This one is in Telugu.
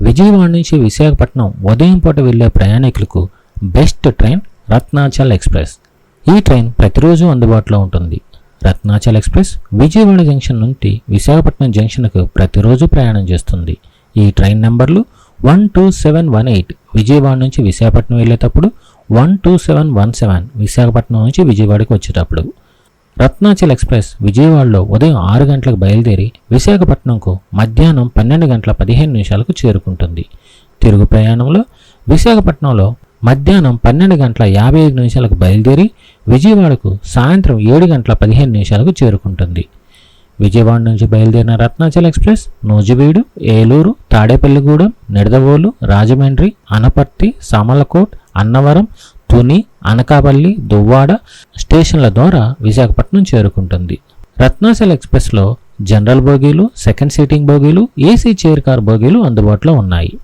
విజయవాడ నుంచి విశాఖపట్నం ఉదయం పూట వెళ్ళే ప్రయాణికులకు బెస్ట్ ట్రైన్ రత్నాచల్ ఎక్స్ప్రెస్. ఈ ట్రైన్ ప్రతిరోజు అందుబాటులో ఉంటుంది. రత్నాచల్ ఎక్స్ప్రెస్ విజయవాడ జంక్షన్ నుండి విశాఖపట్నం జంక్షన్కు ప్రతిరోజు ప్రయాణం చేస్తుంది. ఈ ట్రైన్ నెంబర్లు one two seven one eight Vijayawada నుంచి విశాఖపట్నం వెళ్ళేటప్పుడు one two seven one seven Visakhapatnam నుంచి విజయవాడకు వచ్చేటప్పుడు. రత్నాచల్ ఎక్స్ప్రెస్ విజయవాడలో ఉదయం ఆరు గంటలకు బయలుదేరి విశాఖపట్నంకు మధ్యాహ్నం పన్నెండు గంటల పదిహేను నిమిషాలకు చేరుకుంటుంది. తిరుగు ప్రయాణంలో విశాఖపట్నంలో మధ్యాహ్నం పన్నెండు గంటల యాభై ఐదు నిమిషాలకు బయలుదేరి విజయవాడకు సాయంత్రం ఏడు గంటల పదిహేను నిమిషాలకు చేరుకుంటుంది. విజయవాడ నుంచి బయలుదేరిన రత్నాచల్ ఎక్స్ప్రెస్ నూజివీడు ఏలూరు తాడేపల్లిగూడెం నిడదవోలు రాజమండ్రి అనపర్తి సమలకోట్ అన్నవరం తుని అనకాపల్లి దువ్వాడ స్టేషన్ల ద్వారా విశాఖపట్నం చేరుకుంటుంది. రత్నాచల్ ఎక్స్ప్రెస్లో జనరల్ బోగీలు సెకండ్ సీటింగ్ బోగీలు ఏసీ చైర్ కార్ బోగీలు అందుబాటులో ఉన్నాయి.